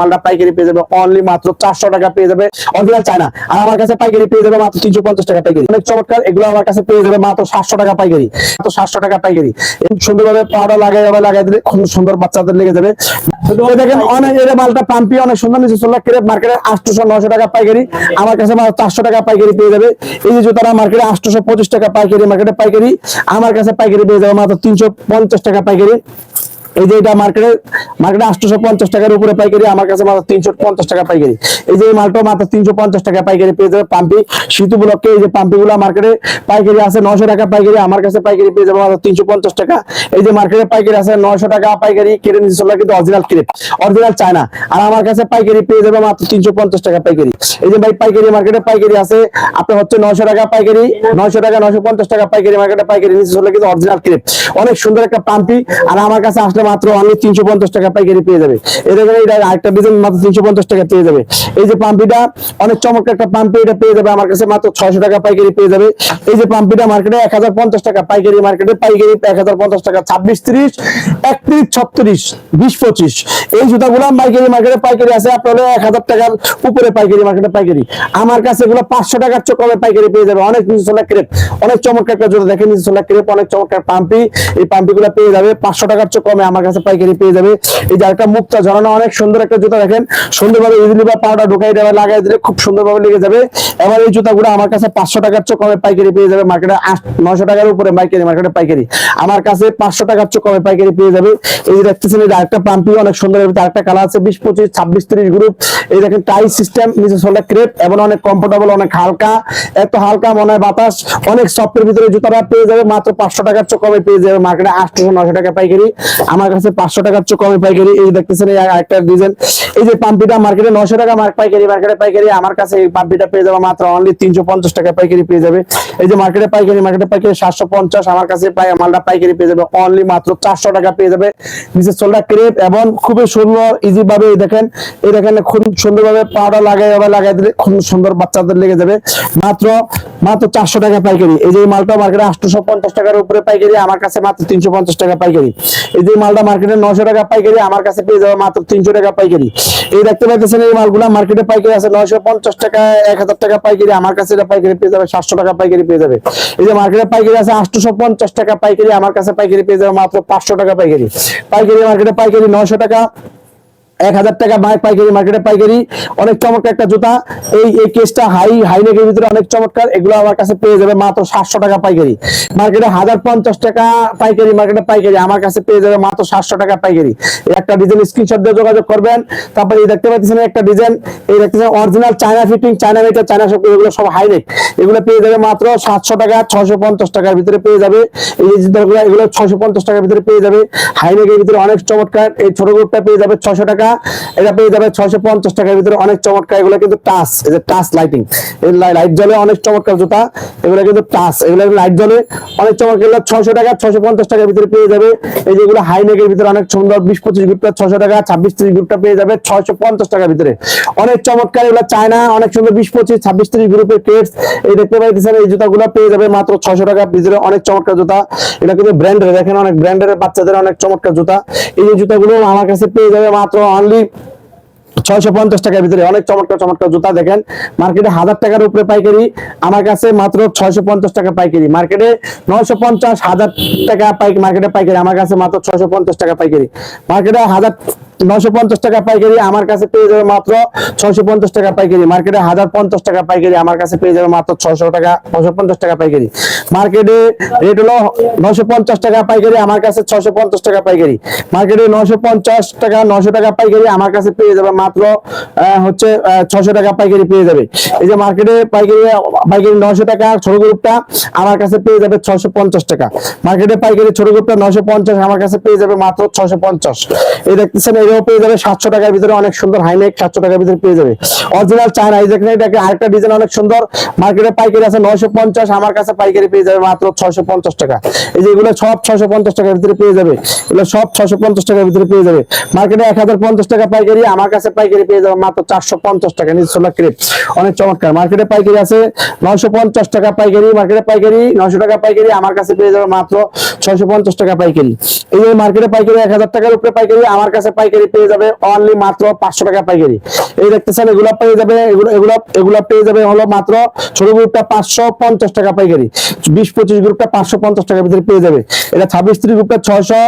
মালটা পাইকারি পেয়ে যাবে অনলি মাত্র চারশো টাকা পেয়ে যাবে। অরিজিনাল চায়না আর আমার কাছে পাইকারি পেয়ে যাবে মাত্র তিনশো পঞ্চাশ টাকা পাইকারি। অনেক চমৎকার, এগুলো আমার কাছে পেয়ে যাবে মাত্র সাতশো টাকা পাইকারি। মাত্র সাতশো টাকা পাইকারি। সুন্দরভাবে পাউডার লাগাই আবার লাগাই দিলে খুব সুন্দর বাচ্চাদের লেগে যাবে। দেখেন, অনেক এর মালটা পাম্পি অনেক সুন্দর, নিচে চলে ক্রেপ, মার্কেটে আটশোশো নশো টাকা পাইকারি। আমার কাছে মাত্র চারশো টাকা পাইকারি পেয়ে যাবে। এই যে জুতারা মার্কেটে আটশোশো পঁচিশ টাকা পাইকারি, মার্কেটে পাইকারি। আমার কাছে পাইকারি পেয়ে যাবে মাত্র তিনশো পঞ্চাশ টাকা পাইকারি। এই যে এটা মার্কেটে মার্কেটে আটশোশো পঞ্চাশ টাকার উপরে পাইকারি, আমার কাছে মাত্র তিনশো পঞ্চাশ টাকা পাইকারি। এই যে মালটা মাত্র তিনশো পঞ্চাশ টাকা পাইকারি পেয়ে যাবে পাম্পি। শীত উপলক্ষে এই যে পাম্পি গুলো মার্কেটে পাইকারি আছে নশো টাকা পাইকারি, আমার কাছে পাইকারি পেয়ে যাবে মাত্র তিনশো পঞ্চাশ টাকা। এই যে মার্কেটে পাইকারি আছে নশো টাকা পাইকারি, কেটে নিচে চলে কিন্তু অরিজিনাল ক্রেপ অরিজিনাল চায়না। আর আমার কাছে পাইকারি পেয়ে যাবে মাত্র তিনশো পঞ্চাশ টাকা পাইকারি। এই যে ভাই পাইকারি মার্কেটে পাইকারি আছে আপনার হচ্ছে নশো টাকা পাইকারি নশো টাকা নশো পঞ্চাশ টাকা পাইকারি মার্কেটে পাইকারি নিচে চলে কিন্তু অরিজিনাল ক্রেপ অনেক সুন্দর একটা পাম্পি, আর আমার কাছে আসলে মাত্র অনলি তিনশো পঞ্চাশ টাকা পাইকারি পেয়ে যাবে। এটা এটা আরেকটা ডিজাইন মাত্র তিনশো পঞ্চাশ টাকা পেয়ে যাবে। এই যে পাম্পিটা, অনেক চমৎকার একটা পাম্পি এটা পেয়ে যাবে। আমার কাছে মাত্র ছয়শো টাকা পাইকারি পেয়ে যাবে। এই যে পাম্পিটা মার্কেটে এক হাজার পঞ্চাশ টাকা পাইকারি মার্কেটে পাইকারি এক হাজার পঞ্চাশ টাকা, ছাব্বিশ তিরিশ, একত্রিশ, ছত্রিশ, বিশ, পঁচিশ। এই জুতাগুলো পাইকারি মার্কেটে পাইকারি আছে, আপনার এক হাজার টাকার উপরে পাইকারি মার্কেটে পাইকারি। আমার কাছে এগুলো পাঁচশো টাকার চোখ কমে পাইকারি পেয়ে যাবে। অনেক নিচে চলা ক্রেপ অনেক চমৎকার একটা জুতা। দেখেন নিচে চলা ক্রেপ অনেক চমৎকার পাম্পি। এই পাম্পি গুলো পেয়ে যাবে পাঁচশো টাকার চোখ কমে। আমার কাছে পাইকারি পেয়ে যাবে। এই যে একটা মুক্তা ঝরানো, অনেক সুন্দর একটা জুতা দেখেন। সুন্দরভাবে ইজিলি বা পাউডার ঢুকাই দেবে, লাগাই দিলে খুব সুন্দরভাবে লেগে যাবে। এবার এই জুতাগুলো আমার কাছে পাঁচশো টাকার চোখ কমে পাইকারি পেয়ে যাবে মার্কেটে নশো টাকার উপরে পাইকারি মার্কেটে পাইকারি। আমার কাছে পাঁচশো টাকার চোখ কমে পাইকারি পেয়ে যাবে। এই যে দেখতেছেন, এই আরেকটা পাম্পি, অনেক সুন্দর আরেকটা কালার আছে, বিশ পঁচিশ, ছাব্বিশ, তিরিশ গ্রুপ এই দেখেন টাই সিস্টেম নিচে সোলে ক্রেপ এবং অনেক কমফোর্টেবল অনেক হালকা। এত হালকা মনে হয় বাতাস, অনেক সফটের ভিতরে জুতাটা পেয়ে যাবে, মাত্র পাঁচশো টাকার চোখ কমে পেয়ে যাবে মার্কেটে আটশো নশো টাকা পাইকারি। আমার কাছে পাঁচশো টাকার চোখ কমে পাইকারি। এই দেখতেছেন, এই আরেকটা ডিজাইন। এই যে পাম্পিটা মার্কেটে নশো টাকা মার্ক পাইকারি মার্কেটে পাইকারি। আমার কাছে এই পাম্পিটা পেয়ে যাবে মাত্র অনলি তিনশো পঞ্চাশ টাকা পাইকারি পেয়ে যাবে। এই যে মার্কেটে পাইকারি মার্কেটে পাইকারি সাতশো পঞ্চাশ, আমার কাছে পাই মালটা পাইকারি পেয়ে যাবে অনলি মাত্র চারশো টাকা পেয়ে যাবে। নিচে সোলটা ক্রেপ এবং খুবই সুন্দর ইজি ভাবে দেখেন, এই দেখেন খুব সুন্দরভাবে পাউডার লাগাই আবার লাগাই দিলে খুব সুন্দর বাচ্চাদের লেগে যাবে। মাত্র মাত্র চারশো টাকা পাইকারি। এই যে মালটা মার্কেটে আটশো পঞ্চাশ টাকার উপরে পাইকারি, আমার কাছে মাত্র তিনশো পঞ্চাশ টাকা পাইকারি। এই যে মালটা মার্কেটে নশো টাকা পাইকারি, আমার কাছে পেয়ে যাবে মাত্র তিনশো টাকা পাইকারি। এই দেখতে পাইতেছেন এই মালগুলা মার্কেটে পাইকারি আছে, নয়শো পঞ্চাশ টাকা, এক হাজার টাকা পাইকারি, আমার কাছে এটা পাইকারি পেয়ে যাবে, সাতশো টাকা পাইকারি পেয়ে যাবে। এই যে মার্কেটে পাইকারি আছে, আটশো পঞ্চাশ টাকা পাইকারি, আমার কাছে পাইকারি পেয়ে যাবে মাত্র পাঁচশো টাকা পাইকারি। পাইকারি মার্কেটে পাইকারি নয়শো টাকা এক হাজার টাকা পাইকারি মার্কেটে পাইকারি। অনেক চমৎকার একটা জুতা। এই এই কেসটা হাই হাই নেকের ভিতরে অনেক চমৎকার। এগুলো আমার কাছে পেয়ে যাবে মাত্র সাতশো টাকা পাইকারি। মার্কেটে হাজার পঞ্চাশ টাকা পাইকারি, মার্কেটে পাইকারি। আমার কাছে পেয়ে যাবে মাত্র সাতশো টাকা পাইকারি। একটা ডিজাইন স্ক্রিনশট দিয়ে যোগাযোগ করবেন। তারপরে এই দেখতে পাচ্ছেন একটা ডিজাইন এই দেখতেছেন অরিজিনাল চায়না ফিটিং চায়না মেটার চায়না সব এগুলো সব হাই নেক এগুলো পেয়ে যাবে মাত্র সাতশো টাকা ছশো পঞ্চাশ টাকার ভিতরে পেয়ে যাবে। এই যে জুতাগুলো এগুলো ছশো পঞ্চাশ টাকার ভিতরে পেয়ে যাবে। হাই নেকের ভিতরে অনেক চমৎকার। এই ছোট গ্রুপটা পেয়ে যাবে ছশো টাকা। এটা পেয়ে যাবে ছয়শো পঞ্চাশ টাকার ভিতরে অনেক চমৎকার, এগুলো কিন্তু টাচ, এই টাচ লাইটিং লাইট অনেক চমৎকার জুতা, এগুলো কিন্তু টাচ, এগুলো লাইট অনেক চমৎকার টাকা টাকার ভিতরে পেয়ে যাবে। এই যেগুলো ভিতরে অনেক সুন্দর, বিশ পঁচিশ গ্রুপটা টাকা, ছাব্বিশ ত্রিশ গ্রুপটা পেয়ে যাবে ছয়শো পঞ্চাশ টাকার ভিতরে। অনেক চমৎকার এগুলো চায়না, অনেক সুন্দর বিশ পঁচিশ, ছাব্বিশ গ্রুপের কেটস এই দেখতে পাইতেছেন, এই জুতাগুলো পেয়ে যাবে মাত্র ছয়শো টাকার ভিতরে অনেক চমৎকার জুতা। এটা কিন্তু ব্র্যান্ডের দেখেন অনেক ব্র্যান্ডের বাচ্চাদের অনেক চমৎকার জুতা। এই যে জুতাগুলো আমার কাছে পেয়ে যাবে মাত্র অনলি ছয়শো পঞ্চাশ টাকার ভিতরে অনেক চমৎকার চমৎকার জুতা দেখেন। মার্কেটে হাজার টাকার উপরে পাইকারি। আমার কাছে মাত্র ছয়শো পঞ্চাশ টাকা পাইকারি। মার্কেটে নয়শো পঞ্চাশ, হাজার টাকা পাইকারি মার্কেটে পাইকারি। আমার কাছে মাত্র ছয়শো পঞ্চাশ টাকা পাইকারি। মার্কেটে হাজার নয়শো পঞ্চাশ টাকা পাইকারি আমার কাছে পেয়ে যাবে মাত্র ছয়শো পঞ্চাশ টাকা পাইকারি। মার্কেটে হাজার পঞ্চাশ টাকা পাইকারি আমার কাছে পেয়ে যাবে মাত্র ছয়শো টাকা ছয়শো পঞ্চাশ টাকা পাইকারি। মার্কেটে রেট হলো নয়শো পঞ্চাশ টাকা পাইকারি আমার কাছে ছয়শো পঞ্চাশ টাকা পাইকারি। মার্কেটে নয়শো পঞ্চাশ টাকা, নয়শো টাকা পাইকারি আমার কাছে পেয়ে যাবে মাত্র হচ্ছে ছয়শো টাকা পাইকারি পেয়ে যাবে। এই যে মার্কেটে পাইকারি পাইকারি নয়শো টাকা ছোট গ্রুপটা আমার কাছে পেয়ে যাবে ছয়শো পঞ্চাশ টাকা। মার্কেটে পাইকারি ছোট গ্রুপটা নয়শো পঞ্চাশ, আমার কাছে পেয়ে যাবে মাত্র ছয়শো পঞ্চাশ। এই দেখতেছেন এটাও পেয়ে যাবে সাতশো টাকার ভিতরে অনেক সুন্দর হাইনেক সাতশো টাকার ভিতরে পেয়ে যাবে। অরিজিনাল চায়না, এই দেখেন এটাকে আরেকটা ডিজাইন অনেক সুন্দর। মার্কেটে পাইকারি আছে নয়শো পঞ্চাশ, আমার কাছে পাইকারি পেয়ে যাবে মাত্র ছয়শো পঞ্চাশ টাকা। এই যে এগুলো সব ছয়শো পঞ্চাশ টাকার ভিতরে পেয়ে যাবে। এগুলো সব ছয়শো পঞ্চাশ টাকার ভিতরে পেয়ে যাবে। মার্কেটে এক হাজার পঞ্চাশ টাকা পাইকারি, আমার কাছে পাইকারি পেয়ে যাবে মাত্র চারশো পঞ্চাশ টাকা নিচে সোলা ক্রেপ। অনেক চমৎকার। মার্কেটে পাইকারি আছে নয়শো পঞ্চাশ টাকা পাইকারি মার্কেটে পাইকারি নয়শো টাকা পাইকারি, আমার কাছে পেয়ে যাবে মাত্র ছয়শো পঞ্চাশ টাকা পাইকারি। এই যে মার্কেটে পাইকারি এক হাজার টাকার উপরে পাইকারি, আমার কাছে পাইকারি পাইকারি পেয়ে যাবে অনলি মাত্র পাঁচশো টাকা পাইকারি। এই দেখতেছেন, এগুলো পেয়ে যাবে, এগুলো পেয়ে যাবে হলো মাত্র ছোট গ্রুপটা পাঁচশো পঞ্চাশ টাকা পাইকারি। বিশ পঁচিশ গ্রুপটা পাঁচশো পঞ্চাশ টাকার ভিতরে পেয়ে যাবে। এটা ছাব্বিশ ত্রিশ গ্রুপটা ছয়শো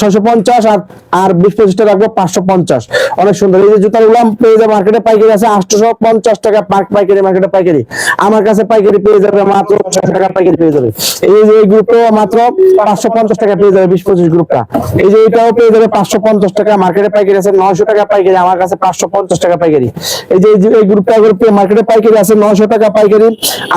ছয়শো পঞ্চাশ আর আর বিশ পঁচিশটা রাখব পাঁচশো পঞ্চাশ। অনেক সুন্দর। এই যে জুতাগুলো পেয়ে যাবে মার্কেটে পাইকারি আছে আটশো পঞ্চাশ টাকা পাইকারি মার্কেটে পাইকারি। আমার কাছে পাইকারি পেয়ে যাবে মাত্র ছশো টাকা পাইকারি পেয়ে যাবে। এই যে এই গ্রুপটা মাত্র পাঁচশো পঞ্চাশ টাকা পেয়ে যাবে বিশ পঁচিশ গ্রুপটা। এই যে এটাও পেয়ে যাবে পাঁচশো পঞ্চাশ টাকা মার্কেটে পাইকারি আছে, নয়শো টাকা পাইকারি, আমার কাছে পাঁচশো পঞ্চাশ টাকা পাইকারি। এই যে, এই গ্রুপটা মার্কেটে পাইকারি আছে, নয়শো টাকা পাইকারি,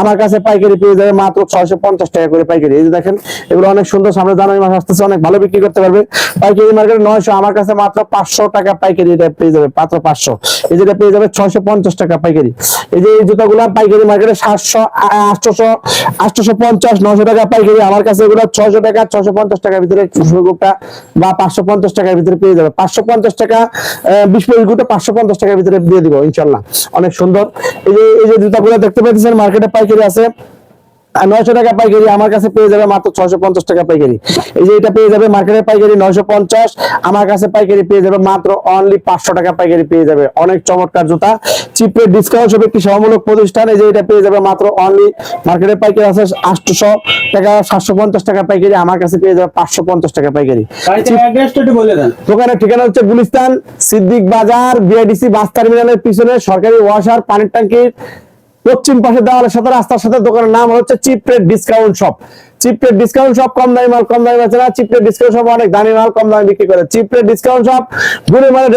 আমার কাছে পাইকারি পেয়ে যাবে মাত্র ছয়শো পঞ্চাশ টাকা করে পাইকারি। এই যে দেখেন, এগুলো অনেক সুন্দর, সামনে জানুয়ারি মাস আসতেছে, অনেক ভালো বিক্রি করতে পারবে। পাইকারি মার্কেটে নয়শো, আমার কাছে মাত্র পাঁচশো টাকা পাইকারি এটা পেয়ে যাবে, মাত্র পাঁচশো। এই যেটা পেয়ে যাবে ছয়শো পঞ্চাশ টাকা পাইকারি। এই যে, এই জুতাগুলো পাইকারি মার্কেটে সাতশো, আটশোশো আটশোশো পঞ্চাশ নশো টাকা পাইকারি, আমার কাছে এগুলো ছয়শো টাকা, ছয়শো পঞ্চাশ টাকার ভিতরে গ্রুপটা বা পাঁচশো পঞ্চাশ টাকার ভিতরে পেয়ে যাবে। পাঁচশো পঞ্চাশ টাকা বিশ পঁচিশ গুটে পাঁচশো পঞ্চাশ টাকার ভিতরে দিয়ে দিব, ইনশাল্লাহ। অনেক সুন্দর। এই যে এই যে জুতাগুলো দেখতে পাইতেছেন মার্কেটে পাইকারি আছে। নয়শো টাকা পাইকারি আমার কাছে পেয়ে যাবে মাত্র ছয়শো পঞ্চাশ টাকা পাইকারি। এই যে এটা পেয়ে যাবে মার্কেটে পাইকারি নয়শো পঞ্চাশ আমার কাছে পাইকারি পেয়ে যাবে মাত্র অনলি পাঁচশো টাকা পাইকারি পেয়ে যাবে। অনেক চমৎকার জুতা। চিপে ডিসকাউন্ট সব একটি সমমূলক প্রতিষ্ঠান। এই যে এটা পেয়ে যাবে মাত্র অনলি মার্কেটে পাইকারি আছে আটশো টাকা সাতশো পঞ্চাশ টাকা পাইকারি। আমার কাছে পেয়ে যাবে পাঁচশো পঞ্চাশ টাকা পাইকারি। দোকানের ঠিকানা হচ্ছে গুলিস্তান সিদ্দিক বাজার বিআইডিসি বাস টার্মিনালের পিছনে সরকারি ওয়াশার পানির ট্যাঙ্কির পশ্চিম পাশে দেওয়ালের সাথে রাস্তার সাথে দোকানের নাম হচ্ছে cheap rate discount shop cheap rate discount shop কম দামি মাল, কম দামি বেচে। না চিপ্রেট ডিসকাউন্ট শপ অনেক দামি মাল, কম দামে বিক্রি করে। চিপ্রেট ডিসকাউন্ট শপ গুলি মানে